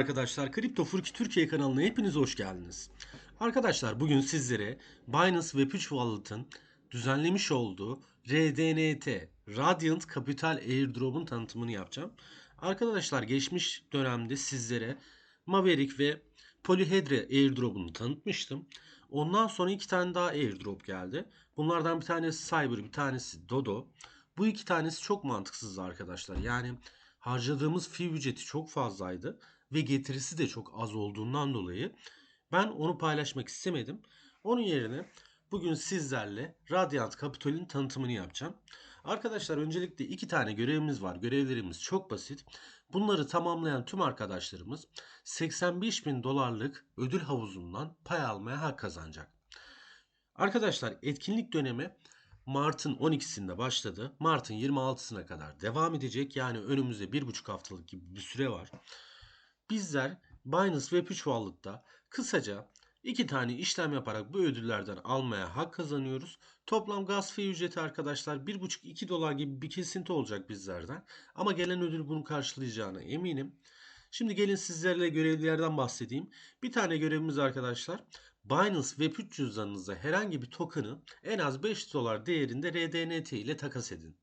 arkadaşlar. Kripto Furki Türkiye kanalına hepiniz hoş geldiniz. Arkadaşlar bugün sizlere Binance Web3 Wallet'ın düzenlemiş olduğu RDNT, Radiant Capital Airdrop'un tanıtımını yapacağım. Arkadaşlar geçmiş dönemde sizlere Maverick ve Polyhedra Airdrop'unu tanıtmıştım. Ondan sonra iki tane daha airdrop geldi. Bunlardan bir tanesi Cyber, bir tanesi Dodo. Bu iki tanesi çok mantıksız arkadaşlar. Yani harcadığımız fee ücreti çok fazlaydı ve getirisi de çok az olduğundan dolayı ben onu paylaşmak istemedim. Onun yerine bugün sizlerle Radiant Capital'in tanıtımını yapacağım. Arkadaşlar öncelikle iki tane görevimiz var. Görevlerimiz çok basit. Bunları tamamlayan tüm arkadaşlarımız 85 bin dolarlık ödül havuzundan pay almaya hak kazanacak. Arkadaşlar etkinlik dönemi Mart'ın 12'sinde başladı. Mart'ın 26'sına kadar devam edecek. Yani önümüzde bir buçuk haftalık gibi bir süre var. Bizler Binance Web3 Wallet'ta kısaca iki tane işlem yaparak bu ödüllerden almaya hak kazanıyoruz. Toplam gaz fee ücreti arkadaşlar 1,5-2 dolar gibi bir kesinti olacak bizlerden. Ama gelen ödül bunu karşılayacağına eminim. Şimdi gelin sizlerle görevlilerden bahsedeyim. Bir tane görevimiz arkadaşlar. Binance Web3 cüzdanınızda herhangi bir token'ı en az 5 dolar değerinde RDNT ile takas edin.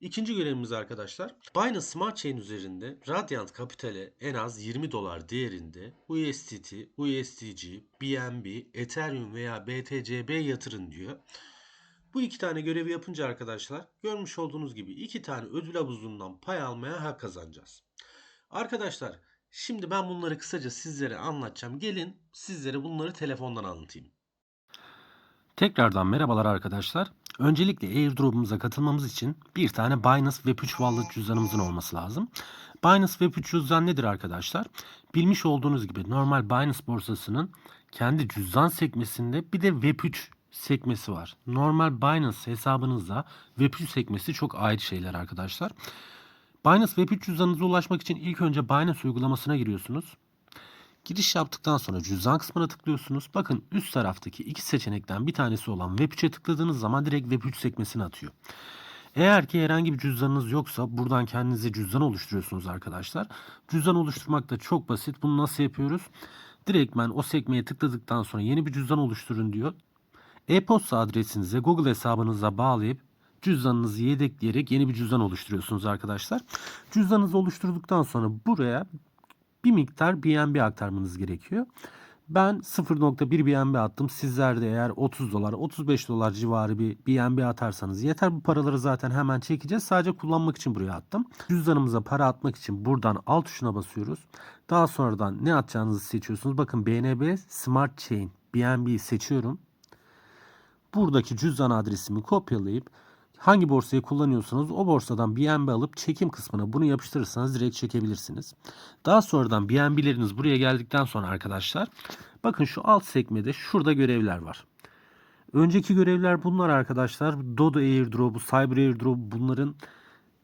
İkinci görevimiz arkadaşlar. Binance Smart Chain üzerinde Radiant Capital'e en az 20 dolar değerinde USDT, USDG, BNB, Ethereum veya BTCB yatırın diyor. Bu iki tane görevi yapınca arkadaşlar görmüş olduğunuz gibi iki tane ödül havuzundan pay almaya hak kazanacağız. Arkadaşlar şimdi ben bunları kısaca sizlere anlatacağım. Gelin sizlere bunları telefondan anlatayım. Tekrardan merhabalar arkadaşlar. Öncelikle airdrop'umuza katılmamız için bir tane Binance Web3 Wallet cüzdanımızın olması lazım. Binance Web3 cüzdan nedir arkadaşlar? Bilmiş olduğunuz gibi normal Binance borsasının kendi cüzdan sekmesinde bir de Web3 sekmesi var. Normal Binance hesabınızla Web3 sekmesi çok ayrı şeyler arkadaşlar. Binance Web3 cüzdanınıza ulaşmak için ilk önce Binance uygulamasına giriyorsunuz. Giriş yaptıktan sonra cüzdan kısmına tıklıyorsunuz. Bakın üst taraftaki iki seçenekten bir tanesi olan Web3'e tıkladığınız zaman direkt Web3 sekmesini atıyor. Eğer ki herhangi bir cüzdanınız yoksa buradan kendinize cüzdan oluşturuyorsunuz arkadaşlar. Cüzdan oluşturmak da çok basit. Bunu nasıl yapıyoruz? Direktmen o sekmeye tıkladıktan sonra yeni bir cüzdan oluşturun diyor. E-posta adresinize Google hesabınıza bağlayıp cüzdanınızı yedekleyerek yeni bir cüzdan oluşturuyorsunuz arkadaşlar. Cüzdanınızı oluşturduktan sonra buraya bir miktar BNB aktarmanız gerekiyor. Ben 0.1 BNB attım. Sizler de eğer 30 dolar, 35 dolar civarı bir BNB atarsanız yeter. Bu paraları zaten hemen çekeceğiz. Sadece kullanmak için buraya attım. Cüzdanımıza para atmak için buradan alt tuşuna basıyoruz. Daha sonradan ne atacağınızı seçiyorsunuz. Bakın BNB Smart Chain BNB'yi seçiyorum. Buradaki cüzdan adresimi kopyalayıp hangi borsayı kullanıyorsanız o borsadan BNB alıp çekim kısmına bunu yapıştırırsanız direkt çekebilirsiniz. Daha sonradan BNB'leriniz buraya geldikten sonra arkadaşlar bakın şu alt sekmede şurada görevler var. Önceki görevler bunlar arkadaşlar. Dodo Airdrop'u, Cyber Airdrop bunların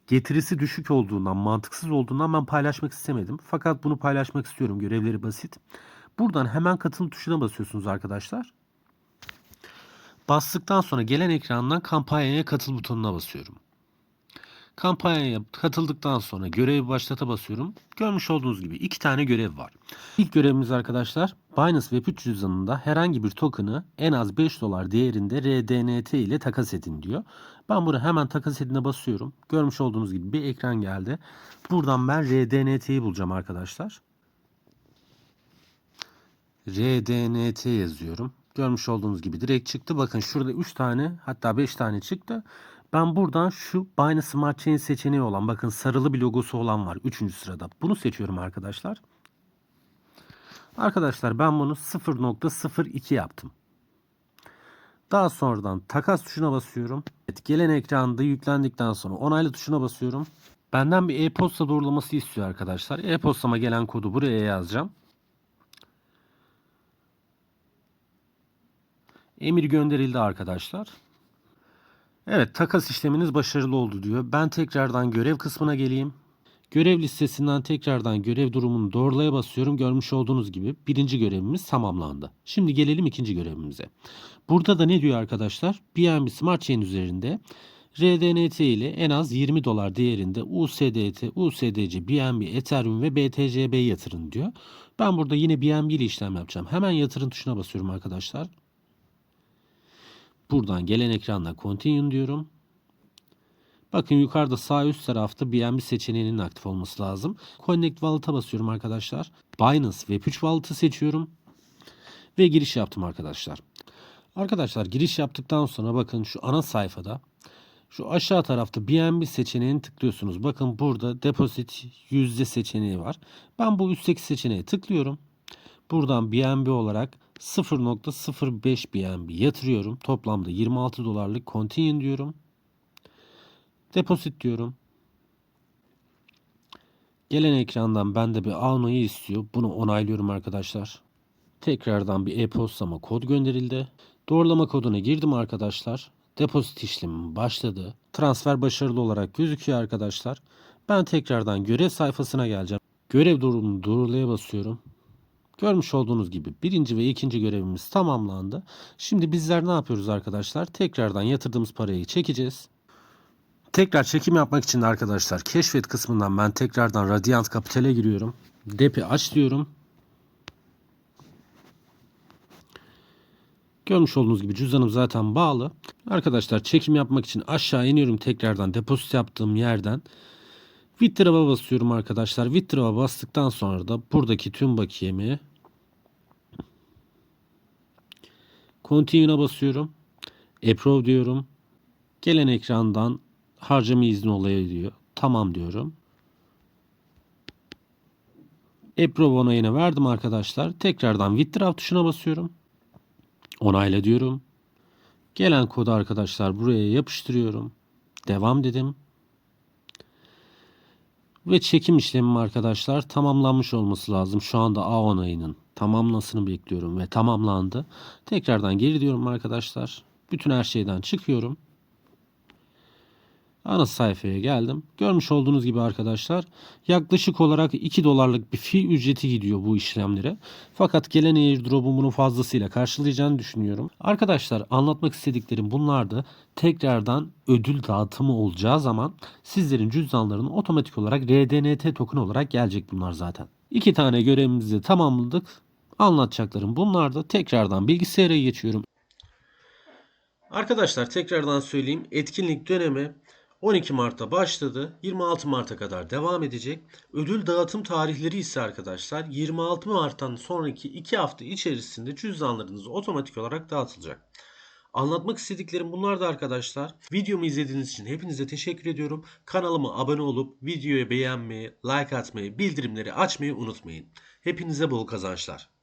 getirisi düşük olduğundan, mantıksız olduğundan ben paylaşmak istemedim. Fakat bunu paylaşmak istiyorum. Görevleri basit. Buradan hemen katıl tuşuna basıyorsunuz arkadaşlar. Bastıktan sonra gelen ekrandan kampanyaya katıl butonuna basıyorum. Kampanyaya katıldıktan sonra görevi başlata basıyorum. Görmüş olduğunuz gibi iki tane görev var. İlk görevimiz arkadaşlar Binance Web3 cüzdanında herhangi bir token'ı en az 5 dolar değerinde RDNT ile takas edin diyor. Ben bunu hemen takas edine basıyorum. Görmüş olduğunuz gibi bir ekran geldi. Buradan ben RDNT'yi bulacağım arkadaşlar. RDNT yazıyorum. Görmüş olduğunuz gibi direkt çıktı. Bakın şurada 3 tane hatta 5 tane çıktı. Ben buradan şu Binance Smart Chain seçeneği olan bakın sarılı bir logosu olan var 3. sırada. Bunu seçiyorum arkadaşlar. Arkadaşlar ben bunu 0.02 yaptım. Daha sonradan takas tuşuna basıyorum. Evet, gelen ekranda yüklendikten sonra onaylı tuşuna basıyorum. Benden bir e-posta doğrulaması istiyor arkadaşlar. E-postama gelen kodu buraya yazacağım. Emir gönderildi arkadaşlar. Evet takas işleminiz başarılı oldu diyor. Ben tekrardan görev kısmına geleyim. Görev listesinden tekrardan görev durumunu doğrulaya basıyorum. Görmüş olduğunuz gibi birinci görevimiz tamamlandı. Şimdi gelelim ikinci görevimize. Burada da ne diyor arkadaşlar? BNB Smart Chain üzerinde RDNT ile en az 20 dolar değerinde USDT, USDC, BNB, Ethereum ve BTCB yatırın diyor. Ben burada yine BNB ile işlem yapacağım. Hemen yatırın tuşuna basıyorum arkadaşlar. Buradan gelen ekranda Continue diyorum. Bakın yukarıda sağ üst tarafta BNB seçeneğinin aktif olması lazım. Connect Wallet'a basıyorum arkadaşlar. Binance Web3 Wallet'ı seçiyorum. Ve giriş yaptım arkadaşlar. Arkadaşlar giriş yaptıktan sonra bakın şu ana sayfada şu aşağı tarafta BNB seçeneğini tıklıyorsunuz. Bakın burada deposit yüzde seçeneği var. Ben bu üstteki seçeneğe tıklıyorum. Buradan BNB olarak 0.05 BNB yatırıyorum. Toplamda 26 dolarlık continue diyorum. Deposit diyorum. Gelen ekrandan bende bir almayı istiyor. Bunu onaylıyorum arkadaşlar. Tekrardan bir e-postama kod gönderildi. Doğrulama koduna girdim arkadaşlar. Depozit işlemi başladı. Transfer başarılı olarak gözüküyor arkadaşlar. Ben tekrardan görev sayfasına geleceğim. Görev durumunu doğrulaya basıyorum. Görmüş olduğunuz gibi birinci ve ikinci görevimiz tamamlandı. Şimdi bizler ne yapıyoruz arkadaşlar? Tekrardan yatırdığımız parayı çekeceğiz. Tekrar çekim yapmak için arkadaşlar keşfet kısmından ben tekrardan Radiant Capital'e giriyorum. Depi aç diyorum. Görmüş olduğunuz gibi cüzdanım zaten bağlı. Arkadaşlar çekim yapmak için aşağı iniyorum tekrardan depozit yaptığım yerden. Withdraw'a basıyorum arkadaşlar. Withdraw'a bastıktan sonra da buradaki tüm bakiyemi Continue'a basıyorum. Approve diyorum. Gelen ekrandan harcama izni olayı diyor. Tamam diyorum. Approve onayını verdim arkadaşlar. Tekrardan withdraw tuşuna basıyorum. Onayla diyorum. Gelen kodu arkadaşlar buraya yapıştırıyorum. Devam dedim. Ve çekim işlemim arkadaşlar tamamlanmış olması lazım. Şu anda A onayının tamamlasını bekliyorum ve tamamlandı. Tekrardan geri diyorum arkadaşlar. Bütün her şeyden çıkıyorum. Ana sayfaya geldim. Görmüş olduğunuz gibi arkadaşlar yaklaşık olarak 2 dolarlık bir fi ücreti gidiyor bu işlemlere. Fakat gelen airdrop'un bunu fazlasıyla karşılayacağını düşünüyorum. Arkadaşlar anlatmak istediklerim bunlardı. Tekrardan ödül dağıtımı olacağı zaman sizlerin cüzdanlarına otomatik olarak RDNT token olarak gelecek bunlar zaten. İki tane görevimizi tamamladık. Anlatacaklarım bunlardı. Tekrardan bilgisayara geçiyorum. Arkadaşlar tekrardan söyleyeyim. Etkinlik dönemi 12 Mart'ta başladı. 26 Mart'a kadar devam edecek. Ödül dağıtım tarihleri ise arkadaşlar 26 Mart'tan sonraki 2 hafta içerisinde cüzdanlarınız otomatik olarak dağıtılacak. Anlatmak istediklerim bunlar da arkadaşlar. Videomu izlediğiniz için hepinize teşekkür ediyorum. Kanalıma abone olup videoyu beğenmeyi, like atmayı, bildirimleri açmayı unutmayın. Hepinize bol kazançlar.